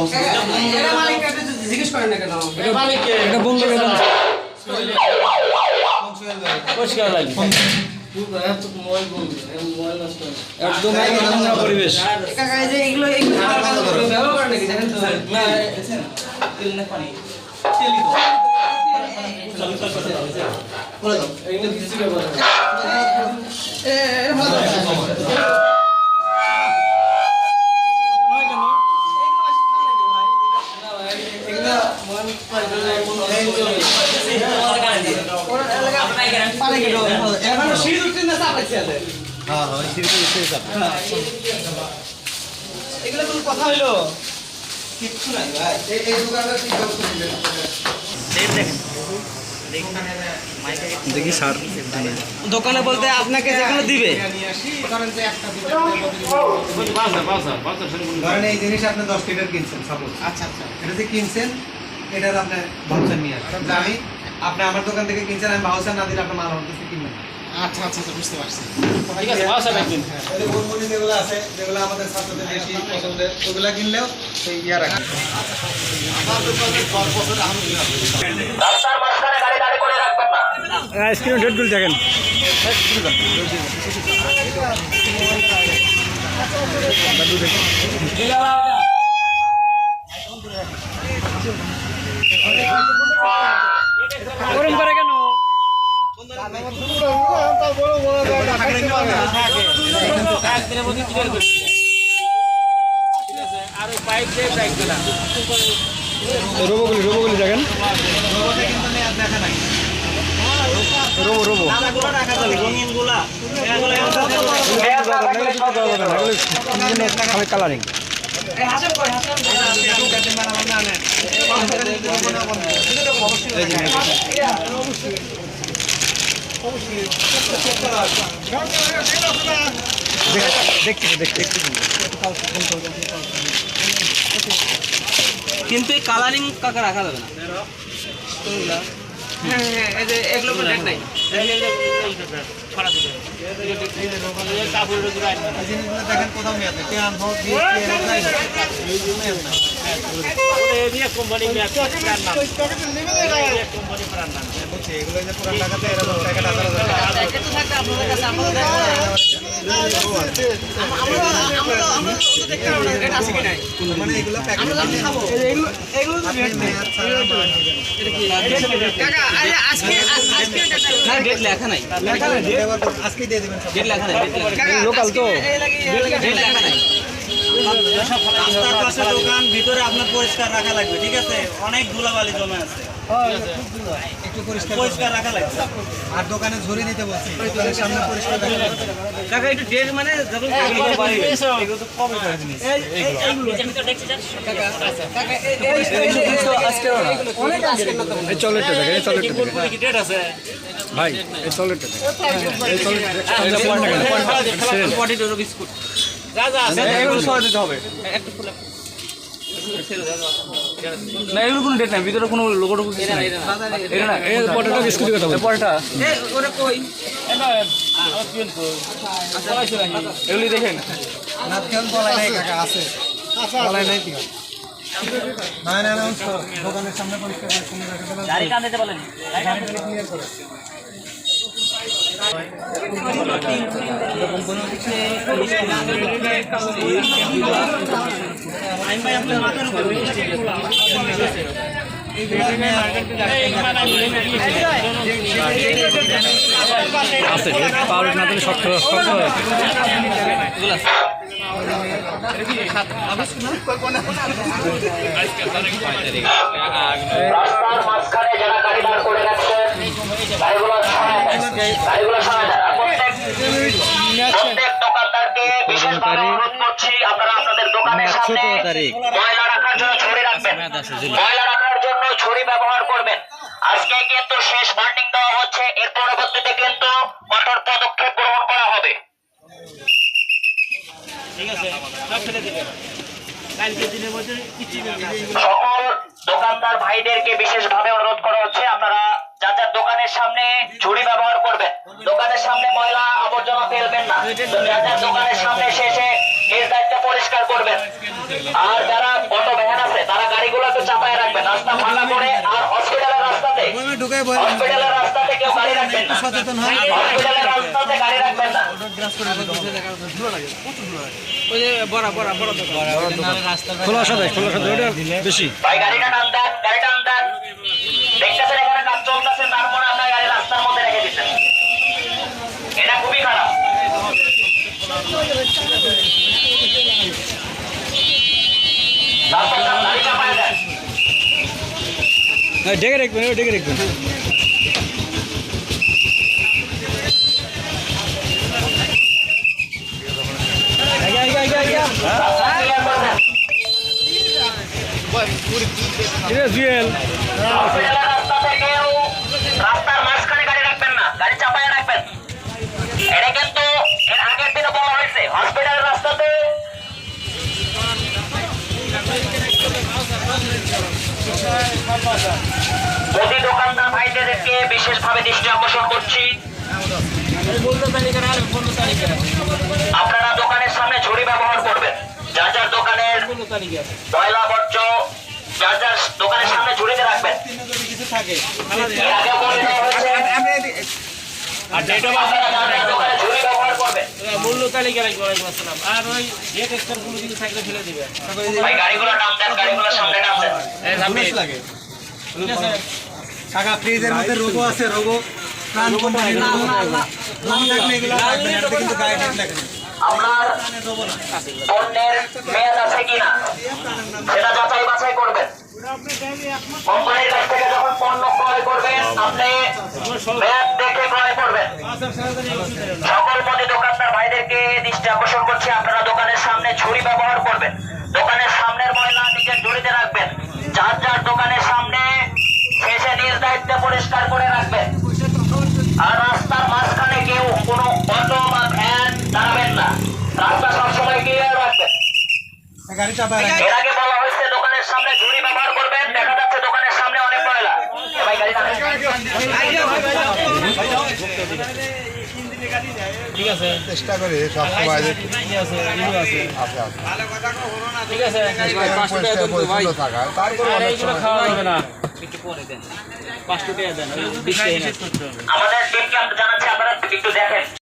অবস্থা। এটা মালিককে একটু জিজ্ঞেস করেন না কেন? এটা মালিককে এটা বন্ধ করে দেন পরিষ্কার লাগে একদম পরিবেশ। এই যে এগুলো ব্যবহার করেন নাকি? দেখেন তো। না এগুলো কোনো কথা হইল এই এই দোকানটা ঠিক করতে দেখি স্যার দোকানে বলতে আপনাকে যেগুলো দিবে ধরেন এই জিনিস আপনি দশ লিটার কিনছেন সাপোজ আচ্ছা আচ্ছা। এটা যে কিনছেন এটার আপনি ভাউচার নিয়ে আসবেন যে আমি আপনি আমার দোকান থেকে কিনছেন আমি ভাউচার না দিলে আপনার মাল আমার কাছে কিনবেন। না। আচ্ছা আচ্ছা আচ্ছা, বুঝতে পারছি। ঠিক আছে হ্যাঁ, ওই বনবনি যেগুলো আছে যেগুলো আমাদের ছাত্রদের বেশি পছন্দের ওগুলা কিনলেও সেই ইয়া রাখেন ডেটগুলো দেখেন গরম করে করছি ঠিক আছে আর ওই পাইপ রোবোগুলি রোবোগুলি দেখেন রোবটে কিন্তু নেই- দেখা নাই রোবো রোবো কালারিং কিন্তু এই কালারিং কাকা রাখা যাবে না হ্যাঁ হ্যাঁ দেখেন কোথাও মেয়াদ কোম্পানি নাম বুঝছি এগুলো যে পুরান এরকম প্যাকেট আপনাদের কাছে আজকে দিয়ে দিবেন লোকাল তো। লেখা নাই। রাস্তার পাশে দোকান ভিতরে আপনার পরিষ্কার রাখা লাগবে ঠিক আছে অনেক ধুলাবালি জমে আছে একটু পরিষ্কার পরিষ্কার রাখা লাগবে আর দোকানে ঝুড়ি দিতে বলছি দোকানের সামনে পরিষ্কার কাকা একটু মানে যখন আছে ভাই এই চলেটটা এই চলেটটা বিস্কুট যা যা এগুলো সরাই দিতে হবে। একটু খুলে না এগুলো কোনো ডেট নাই ভিতরে কোনো লোগো টোগো কিছু নাই। এটা না। এই পটেটো বিস্কুট কথা বলছি। পটেটা এই ওরে কই? এগুলি দেখেন। নাত কেমন বলাই নাই কাকা আছে। বলাই নাই কি না না না দোকানের সামনে পরিষ্কার করে গাড়ি করে। আছে পাওয়ার না দিলে শক্ত শক্ত রাস্তার মাঝখানে যারা গাড়ি দাঁড় করে রাখছেন গাড়িগুলো গাড়িগুলো সরায় দেন। আর প্রত্যেক প্রত্যেক দোকানদারকে বিশেষভাবে অনুরোধ করছি আপনারা আপনাদের দোকানের সামনে ময়লা রাখার জন্য ছড়ি রাখবেন। ময়লা রাখার জন্য ছড়ি ব্যবহার করবেন। আজকে কিন্তু শেষ বার্নিং দেওয়া হচ্ছে এর পরবর্তীতে কিন্তু কঠোর পদক্ষেপ গ্রহণ করা হবে। দোকানের সামনে ঝুড়ি ব্যবহার করবেন, দোকানের সামনে ময়লা আবর্জনা ফেলবেন না, যার দোকানের সামনে দায়িত্বে পরিষ্কার করবেন। আর যারা অটো ভ্যান আছে, তারা গাড়িগুলো একটু চাপায় রাখবেন, রাস্তা ফাঁকা করে আর রাস্তাতে? ঢুকে হসপিটালের রাস্তাতে। কেউ গাড়ি রাখবেন না। সচেতন হয়। হসপিটালের রাস্তাতে গাড়ি রাখবেন না। খোলাসা দেয় খোলাসা দেয় ওটা বেশি। ভাই গাড়িটা টান দেন গাড়িটা টান দেন দেখতেছেন এখানে কাজ চলতেছে তারপরে আপনার গাড়ি রাস্তার মধ্যে রেখে দিচ্ছেন এটা খুবই খারাপ তারপর তার গাড়ি চাপায় দেন হ্যাঁ ডেকে রাখবেন ডেকে রাখবেন। রাস্তার মাঝখানে গাড়ি রাখবেন না গাড়ি চাপায় রাখবেন। এটা বিশেষভাবে দৃষ্টি আকর্ষণ করছি। আপনারা দোকানের সামনে ঝুড়ি ব্যবহার করবেন। যার যার দোকানের ময়লা বর্জ্য যার যার দোকানের সামনে ঝুড়িতে রাখবেন। মূল্য তালিকা রাখব আর ওই ডেট এক্সট্রা গুলো কিন্তু থাকলে ফেলে দিবে ভাই গাড়িগুলো নাম দেন গাড়িগুলোর সামনে নাম দেন। লাগে ঠিক আছে। কাকা ফ্রিজের মধ্যে রোগো আছে রোগো প্রাণ নাম এগুলো কিন্তু লাগে দোকানদার ভাইদেরকে দৃষ্টি আকর্ষণ করছি, আপনারা দোকানের সামনে ঝুড়ি ব্যবহার করবেন। দোকানের সামনের ময়লা নিজের ঝুড়িতে রাখবেন। যার যার দোকানের সামনে পরিষ্কার করে রাখবেন আর রাস্তার মাঝখানে কেউ কোনো অটো বা ভ্যান দাঁড়াবেন না। রাস্তা সবসময় ক্লিয়ার রাখবেন এর আগে বলা হয়েছে দোকানের সামনে ঝুড়ি ব্যবহার করবেন। দেখা যাচ্ছে দোকানের সামনে অনেক ময়লা ভাই গাড়ি ঠিক আছে। চেষ্টা করি ঠিক আছে তারপরে একটু পরে দেন। পাঁচটা দেন আমাদের জানাচ্ছি আপনারা একটু দেখেন।